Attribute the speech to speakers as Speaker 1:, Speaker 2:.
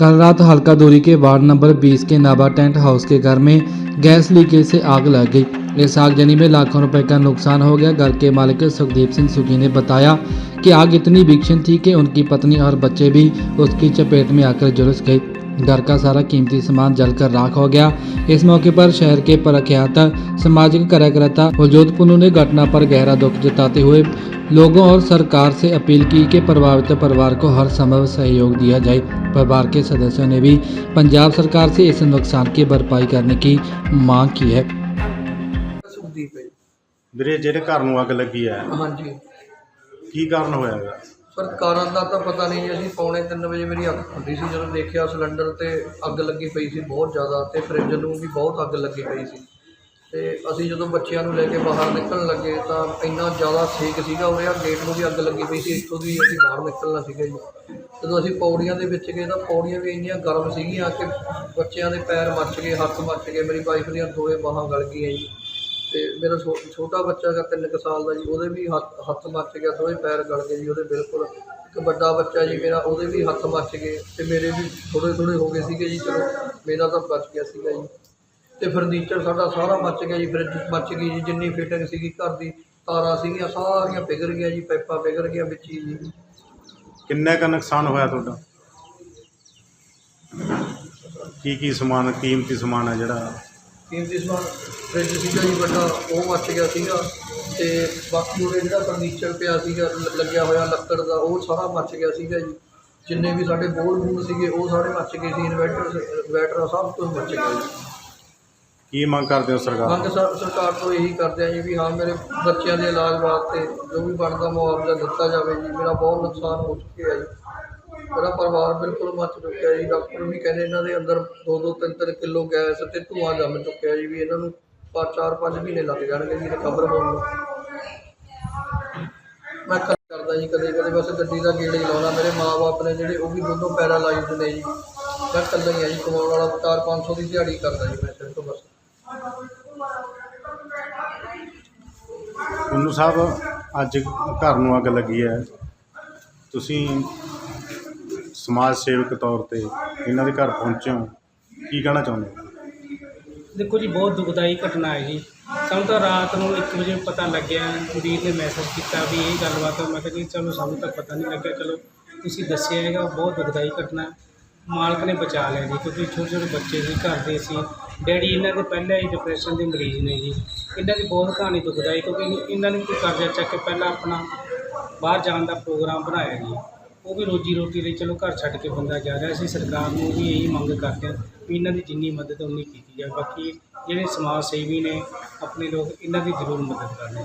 Speaker 1: कल रात हल्का दूरी के वार्ड नंबर 20 के नाबा टेंट हाउस के घर में गैस लीकेज से आग लग गई। इस आगजनी में लाखों रुपए का नुकसान हो गया। घर के मालिक सुखदीप सिंह सुखी ने बताया कि आग इतनी भीक्षण थी कि उनकी पत्नी और बच्चे भी उसकी चपेट में आकर जुलस गए। घर का सारा कीमती सामान जलकर राख हो गया इस मौके पर शहर के प्रख्यात सामाजिक कार्यकर्ता वजूद पुनू ने घटना पर गहरा दुख जताते हुए लोगों और सरकार से अपील की कि प्रभावित परिवार को हर संभव सहयोग दिया जाए परिवार के सदस्यों ने भी पंजाब सरकार से इस नुकसान की भरपाई करने की मांग की है
Speaker 2: ਸੁਖਦੀਪ ਹੈ ਜੀ।
Speaker 3: ਵੀਰੇ ਜਿਹੜੇ ਘਰ ਨੂੰ ਅੱਗ ਲੱਗੀ ਹੈ
Speaker 2: ਹਾਂਜੀ
Speaker 3: ਕੀ ਕਾਰਨ ਹੋਇਆ ਹੈਗਾ
Speaker 2: ਸਰ ਕਾਰਨ ਦਾ ਤਾਂ ਪਤਾ ਨਹੀਂ ਜੀ ਅਸੀਂ ਪੌਣੇ 3 ਵਜੇ ਮੇਰੀ ਅੱਖ ਖੁੱਲੀ ਸੀ, ਜਦੋਂ ਦੇਖਿਆ ਸਿਲੰਡਰ ਤੇ ਅੱਗ ਲੱਗੀ ਪਈ ਸੀ ਬਹੁਤ ਜ਼ਿਆਦਾ ਤੇ ਫਰਿੱਜ ਨੂੰ ਵੀ ਬਹੁਤ ਅੱਗ ਲੱਗੀ ਪਈ ਸੀ। ਤੇ ਅਸੀਂ ਜਦੋਂ ਬੱਚਿਆਂ ਨੂੰ ਲੈ ਕੇ ਬਾਹਰ ਨਿਕਲਣ ਲੱਗੇ ਤਾਂ ਇੰਨਾ ਜ਼ਿਆਦਾ ਸੇਕ ਸੀਗਾ ਉਰੇ ਆ ਗੇਟ ਨੂੰ ਵੀ ਅੱਗ ਲੱਗੀ ਪਈ ਸੀ, ਇੱਥੋਂ ਦੀ ਅਸੀਂ ਬਾਹਰ ਨਿਕਲਣਾ ਸੀਗਾ ਜੀ। ਜਦੋਂ ਅਸੀਂ ਪੌੜੀਆਂ ਦੇ ਵਿੱਚ ਗਏ ਤਾਂ ਪੌੜੀਆਂ ਵੀ ਇੰਨੀਆਂ ਗਰਮ ਸੀਗੀਆਂ ਕਿ ਬੱਚਿਆਂ ਦੇ ਪੈਰ ਮੱਚ ਗਏ, ਹੱਥ ਮੱਚ ਗਏ, ਮੇਰੀ ਵਾਈਫ ਦੀਆਂ ਦੋਵੇਂ ਬਾਹਾਂ ਗਲ ਗਈਆਂ ਜੀ। ਤੇ ਮੇਰਾ ਛੋਟਾ ਬੱਚਾ ਹੈਗਾ ਤਿੰਨ ਕੁ ਸਾਲ ਦਾ ਜੀ, ਉਹਦੇ ਵੀ ਹੱਥ ਹੱਥ ਮੱਚ ਗਿਆ ਦੋਵੇਂ ਪੈਰ ਗਲ ਗਏ ਜੀ ਉਹਦੇ ਬਿਲਕੁਲ। ਇੱਕ ਵੱਡਾ ਬੱਚਾ ਜੀ ਮੇਰਾ, ਉਹਦੇ ਵੀ ਹੱਥ ਮੱਚ ਗਏ ਤੇ ਮੇਰੇ ਵੀ ਥੋੜੇ ਥੋੜੇ ਹੋ ਗਏ ਸੀਗੇ ਜੀ, ਚਲੋ ਮੇਰਾ ਤਾਂ ਬਚ ਗਿਆ ਸੀਗਾ ਜੀ। ਤੇ ਫਰਨੀਚਰ ਸਾਡਾ ਸਾਰਾ ਮੱਚ ਗਿਆ ਜੀ ਫਰਿੱਜ ਮੱਚ ਗਈ ਜੀ, ਜਿੰਨੀ ਫਿਟਿੰਗ ਸੀਗੀ ਘਰ ਦੀ, ਤਾਰਾਂ ਸੀਗੀਆਂ, ਸਾਰੀਆਂ ਪਿਘਲ ਗਈਆਂ ਜੀ, ਪਾਈਪਾਂ ਪਿਘਲ ਗਿਆ ਵਿੱਚ ਹੀ ਜੀ।
Speaker 3: ਕਿੰਨਾ ਕੁ ਨੁਕਸਾਨ ਹੋਇਆ ਤੁਹਾਡਾ? ਕੀ ਕੀ ਸਮਾਨ, ਕੀਮਤੀ ਸਮਾਨ ਹੈ ਜਿਹੜਾ
Speaker 2: ਕੀਮਤੀ ਸਮਾਨ ਫਰਿੱਜ ਸੀਗਾ ਜੀ ਵੱਡਾ ਉਹ ਮੱਚ ਗਿਆ ਸੀਗਾ ਤੇ ਬਾਕੀ ਉਹਦੇ ਜਿਹੜਾ ਫਰਨੀਚਰ ਪਿਆ ਸੀਗਾ ਲ- ਲੱਗਿਆ ਹੋਇਆ ਲੱਕੜ ਦਾ ਉਹ ਸਾਰਾ ਮੱਚ ਗਿਆ ਸੀਗਾ ਜੀ। ਜਿੰਨੇ ਵੀ ਸਾਡੇ ਬੋਲ ਬੂਲ ਸੀਗੇ ਉਹ ਸਾਰੇ ਮੱਚ ਗਏ ਸੀ ਇਨਵੈਟਰ ਇਨਵੈਟਰ ਸਭ ਕੁਝ ਮੱਚ ਗਿਆ ਜੀ।
Speaker 3: ਕੀ ਮੰਗ ਕਰਦੇ ਹੋ ਸਰਕਾਰ
Speaker 2: ਮੰਗ ਸਰ- ਸਰਕਾਰ ਤੋਂ ਇਹੀ ਕਰਦੇ ਆ ਜੀ ਵੀ ਹਾਂ ਮੇਰੇ ਬੱਚਿਆਂ ਦੇ ਇਲਾਜ ਵਾਸਤੇ ਜੋ ਵੀ ਬਣਦਾ ਮੁਆਵਜ਼ਾ ਦਿੱਤਾ ਜਾਵੇ ਜੀ ਮੇਰਾ ਬਹੁਤ ਨੁਕਸਾਨ ਹੋ ਚੁੱਕਿਆ ਜੀ। ਮੇਰਾ ਪਰਿਵਾਰ ਬਿਲਕੁਲ ਮੱਚ ਚੁੱਕਿਆ ਜੀ। ਡਾਕਟਰ ਵੀ ਕਹਿੰਦੇ ਇਹਨਾਂ ਦੇ ਅੰਦਰ 2-2 3-3 ਕਿਲੋ ਗੈਸ ਤੇ ਧੂਆਂ ਜੰਮ ਚੁੱਕਿਆ ਜੀ ਵੀ ਇਹਨਾਂ ਨੂੰ 4-5 ਮਹੀਨੇ ਲੱਗ ਜਾਣਗੇ ਜੀ ਰਿਕਵਰ ਹੋਣ ਨੂੰ। ਮੈਂ ਕਦੇ ਕਰਦਾ ਜੀ ਕਦੇ ਕਦੇ ਬਸ ਗੱਡੀ ਦਾ ਗੇੜੇ ਲਾਉਣਾ ਮੇਰੇ ਮਾਪੇ ਨੇ ਜਿਹੜੇ ਉਹ ਵੀ ਦੋਨੋਂ ਪੈਰਾਲਾਈਜ਼ਡ ਨੇ ਜੀ। ਮੈਂ ਇਕੱਲਾ ਹੀ ਆ ਜੀ, ਕਮਾਉਣ ਵਾਲਾ 4-500 ਦੀ ਦਿਹਾੜੀ ਕਰਦਾ ਜੀ ਮੈਂ ਸਿਰਫ ਬਸ।
Speaker 3: ਪੁੰਨੂ ਸਾਹਿਬ, ਅੱਜ ਘਰ ਨੂੰ ਅੱਗ ਲੱਗੀ ਹੈ। ਤੁਸੀਂ ਸਮਾਜ ਸੇਵਕ ਤੌਰ ਤੇ ਇਹਨਾਂ ਦੇ ਘਰ ਪਹੁੰਚੇ ਹੋ, ਕੀ ਕਹਿਣਾ ਚਾਹੁੰਦੇ ਹੋ?
Speaker 4: ਦੇਖੋ ਜੀ, ਬਹੁਤ ਦੁਖਦਾਈ ਘਟਨਾ ਹੈ ਜੀ। ਸਾਨੂੰ ਤਾਂ ਰਾਤ ਨੂੰ 1 ਵਜੇ ਪਤਾ ਲੱਗਿਆ ਵੀਰ ਨੇ ਮੈਸੇਜ ਕੀਤਾ ਵੀ ਇਹ ਗੱਲਬਾਤ ਹੈ। ਮੈਂ ਕਿਹਾ ਜੀ, ਚਲੋ ਸਾਨੂੰ ਤਾਂ ਪਤਾ ਨਹੀਂ ਲੱਗਿਆ। ਚਲੋ, ਤੁਸੀਂ ਦੱਸਿਆ ਹੈਗਾ, ਬਹੁਤ ਦੁਖਦਾਈ ਘਟਨਾ ਹੈ। ਮਾਲਕ ਨੇ ਬਚਾ ਲਿਆ ਜੀ, ਕਿਉਂਕਿ ਛੋਟੇ ਛੋਟੇ ਬੱਚੇ ਸੀ, ਘਰ ਦੇ ਸੀ। ਡੈਡੀ ਇਹਨਾਂ ਦੇ ਪਹਿਲਾਂ ਹੀ ਡਿਪਰੈਸ਼ਨ ਦੇ ਮਰੀਜ਼ ਨੇ ਜੀ। ਇਹਨਾਂ ਦੀ ਬਹੁਤ ਕਹਾਣੀ ਦੁਖਦਾਈ, ਕਿਉਂਕਿ ਇਹਨਾਂ ਨੇ ਕੋਈ ਕਰਜ਼ਾ ਚੱਕ ਕੇ ਪਹਿਲਾਂ ਆਪਣਾ ਬਾਹਰ ਜਾਣ ਦਾ ਪ੍ਰੋਗਰਾਮ ਬਣਾਇਆ ਜੀ। ਉਹ ਵੀ ਰੋਜੀ ਰੋਟੀ ਲਈ ਚਲੋ ਘਰ ਛੱਡ ਕੇ ਬੰਦਾ ਜਾ ਰਿਹਾ। ਸੀ ਸਰਕਾਰ ਨੂੰ ਵੀ ਇਹੀ ਮੰਗ ਕਰਦੇ ਹਾਂ ਵੀ ਇਹਨਾਂ ਦੀ ਜਿੰਨੀ ਮਦਦ ਉਨੀ ਕੀਤੀ ਜਾਵੇ। ਬਾਕੀ ਜਿਹੜੇ ਸਮਾਜ ਸੇਵੀ ਨੇ, ਆਪਣੇ ਲੋਕ ਇਹਨਾਂ ਦੀ ਜ਼ਰੂਰ ਮਦਦ ਕਰਨੀ